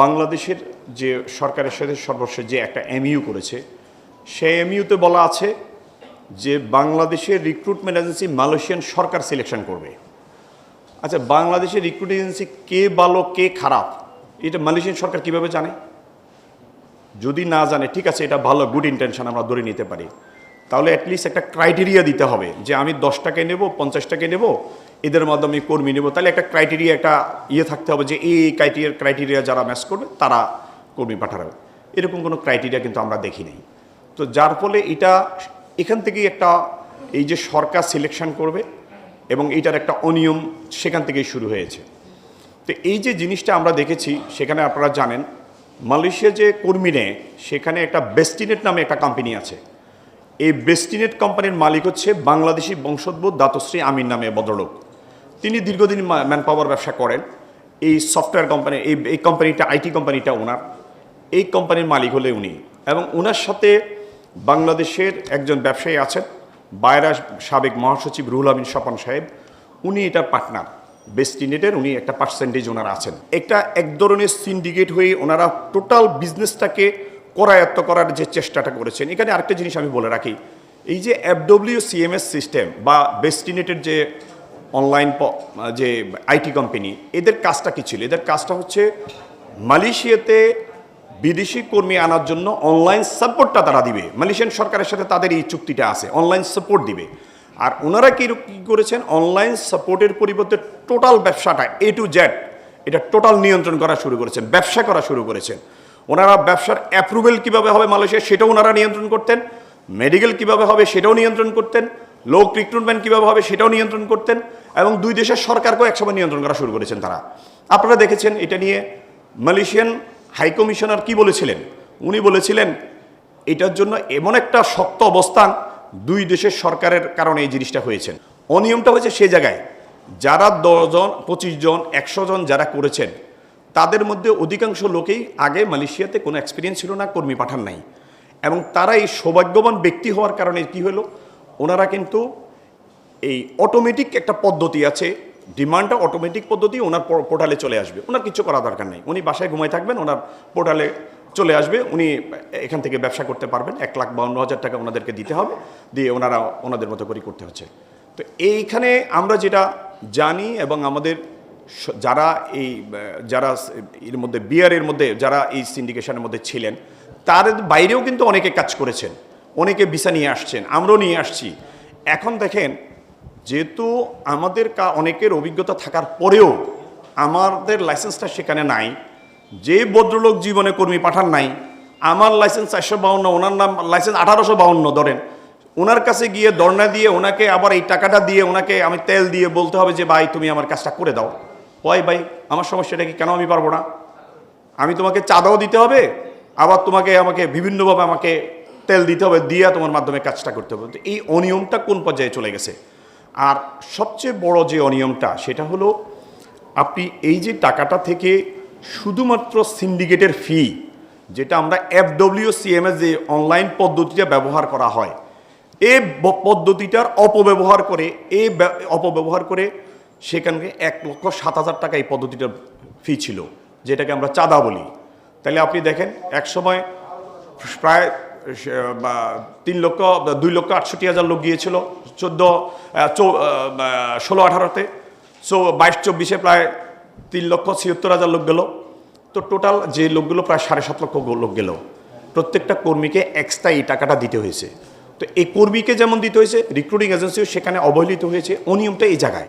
বাংলাদেশের যে সরকারের সাথে সর্বশেষ যে একটা এমইউ করেছে, সেই এমইউতে বলা আছে যে বাংলাদেশের রিক্রুটমেন্ট এজেন্সি মালয়েশিয়ান সরকার সিলেকশন করবে। আচ্ছা বাংলাদেশের রিক্রুট এজেন্সি কে ভালো, কে খারাপ, এটা মালয়েশিয়ান সরকার কীভাবে জানে? যদি না জানে, ঠিক আছে, এটা ভালো গুড ইন্টেনশন আমরা ধরে নিতে পারি। তাহলে অ্যাটলিস্ট একটা ক্রাইটেরিয়া দিতে হবে যে আমি দশটাকে নেব, পঞ্চাশটাকে নেব এদের মাধ্যমে কর্মী নেব। তাহলে একটা ক্রাইটেরিয়া একটা ইয়ে থাকতে হবে যে এই ক্রাইটেরিয়া ক্রাইটেরিয়া যারা ম্যাচ করবে, তারা কর্মী পাঠাবে। এরকম কোনো ক্রাইটেরিয়া কিন্তু আমরা দেখি নাই। তো যার ফলে এটা এখান থেকেই একটা, এই যে সরকার সিলেকশন করবে এবং এটার একটা অনিয়ম সেখান থেকেই শুরু হয়েছে। তো এই যে জিনিসটা আমরা দেখেছি, সেখানে আপনারা জানেন মালয়েশিয়া যে কর্মী নেয়, সেখানে একটা বেস্টিনেট নামে একটা কোম্পানি আছে। এই বেস্টিনেট কোম্পানির মালিক হচ্ছে বাংলাদেশি বংশোদ্ভূত দাতশ্রী আমির নামে ভদ্রলোক। তিনি দীর্ঘদিন ম্যান পাওয়ার ব্যবসা করেন। এই সফটওয়্যার কোম্পানি এই এই কোম্পানিটা আইটি কোম্পানিটা ওনার। এই কোম্পানির মালিক হলে উনি। এবং ওনার সাথে বাংলাদেশের একজন ব্যবসায়ী আছেন বায়রা সাবেক মহাসচিব রুহুল আমিন স্বপন সাহেব। উনি এটার পার্টনার বেস্টিনেটের উনি একটা পার্সেন্টেজ ওনারা আছেন। একটা এক ধরনের সিন্ডিকেট হয়ে ওনারা টোটাল বিজনেসটাকে করায়ত্ত করার যে চেষ্টাটা করেছেন। এখানে আরেকটা জিনিস আমি বলে রাখি, এই যে এফডব্লিউ সিএমএস সিস্টেম বা বেস্টিনেটের যে অনলাইন যে আইটি কোম্পানি এদের কাজটা কী ছিল? এদের কাজটা হচ্ছে মালয়েশিয়াতে বিদেশি কর্মী আনার জন্য অনলাইন সাপোর্টটা তারা দিবে। মালয়েশিয়ান সরকারের সাথে তাদের এই চুক্তিটা আছে অনলাইন সাপোর্ট দিবে। আর ওনারা কি কী করেছেন? অনলাইন সাপোর্টের পরিবর্তে টোটাল ব্যবসাটা এ টু জেড এটা টোটাল নিয়ন্ত্রণ করা শুরু করেছেন, ব্যবসা করা শুরু করেছেন। ওনারা ব্যবসার অ্যাপ্রুভেল কীভাবে হবে মালয়েশিয়া সেটাও ওনারা নিয়ন্ত্রণ করতেন। মেডিকেল কীভাবে হবে, সেটাও নিয়ন্ত্রণ করতেন। লোক রিক্রুটমেন্ট কীভাবে হবে সেটাও নিয়ন্ত্রণ করতেন এবং দুই দেশের সরকারকেও একসময় নিয়ন্ত্রণ করা শুরু করেছেন তারা। আপনারা দেখেছেন এটা নিয়ে মালয়েশিয়ান হাইকমিশনার কি বলেছিলেন? উনি বলেছিলেন, এটার জন্য এমন একটা শক্ত অবস্থান দুই দেশের সরকারের কারণে এই জিনিসটা হয়েছে। অনিয়মটা হয়েছে সে জায়গায়। যারা দশজন পঁচিশ জন, একশো জন যারা করেছেন, তাদের মধ্যে অধিকাংশ লোকেই আগে মালয়েশিয়াতে কোনো এক্সপিরিয়েন্স ছিল না, কর্মী পাঠান নাই। এবং তারা এই সৌভাগ্যবান ব্যক্তি হওয়ার কারণে কি হলো? ওনারা কিন্তু এই অটোমেটিক একটা পদ্ধতি আছে ডিমান্ডটা অটোমেটিক পদ্ধতি, ওনার পোর্টালে চলে আসবে। ওনার কিছু করা দরকার নেই। উনি বাসায় ঘুমায় থাকবেন, ওনার পোর্টালে চলে আসবে, উনি এখান থেকে ব্যবসা করতে পারবেন। এক লাখ বাউন্ন হাজার টাকা ওনাদেরকে দিতে হবে, দিয়ে ওনারা ওনাদের মতো করে করতে হচ্ছে। তো এইখানে আমরা যেটা জানি এবং আমাদের যারা এই, যারা এর মধ্যে বিয়ারের মধ্যে, যারা এই সিন্ডিকেশনের মধ্যে ছিলেন তার বাইরেও কিন্তু অনেকে কাজ করেছেন। অনেকে ভিসা নিয়ে আসছেন, আমরাও নিয়ে আসছি। এখন দেখেন, যেহেতু আমাদের কা- অনেকের অভিজ্ঞতা থাকার পরেও আমাদের লাইসেন্সটা সেখানে নাই, যে ভদ্রলোক জীবনে কর্মী পাঠান নাই, আমার লাইসেন্স চারশো বাউন্ন, ওনার নাম লাইসেন্স আঠারোশো বাউন্ন, ধরেন। ওনার কাছে গিয়ে দর্ণা দিয়ে ওনাকে আবার এই টাকাটা দিয়ে ওনাকে আমি তেল দিয়ে বলতে হবে যে, ভাই, তুমি আমার কাজটা করে দাও। হয় ভাই, আমার সমস্যাটা কি? কেন আমি পারব না? আমি তোমাকে চাঁদাও দিতে হবে, আবার তোমাকে আমাকে বিভিন্নভাবে আমাকে তেল দিতে হবে, দিয়ে তোমার মাধ্যমে কাজটা করতে হবে। তো এই অনিয়মটা কোন পর্যায়ে চলে গেছে? আর সবচেয়ে বড় যে অনিয়মটা, সেটা হলো আপনি এই যে টাকাটা থেকে শুধুমাত্র সিন্ডিকেটের ফি যেটা আমরা এফডব্লিউ সিএমএস যে অনলাইন পদ্ধতিটা ব্যবহার করা হয় ব- পদ্ধতিটার অপব্যবহার করে ব্য- অপব্যবহার করে সেখানে এক লক্ষ সাত হাজার টাকা এই পদ্ধতিটার ফি ছিল, যেটাকে আমরা চাঁদা বলি। তাহলে আপনি দেখেন, এক সময় প্রায় তিন লক্ষ দুই লক্ষ আটষট্টি হাজার লোক গিয়েছিল চোদ্দ ষোলো আঠারোতে। সো বাইশ চব্বিশে প্রায় তিন লক্ষ ছিয়াত্তর হাজার লোক গেল। তো টোটাল যে লোকগুলো প্রায় সাড়ে সাত লক্ষ লোক গেল। প্রত্যেকটা কর্মীকে এক্সট্রা এই টাকাটা দিতে হয়েছে। তো এই কর্মীকে যেমন দিতে হয়েছে রিক্রুটিং এজেন্সিও সেখানে অবহেলিত হয়েছে অনিয়মটা এই জায়গায়।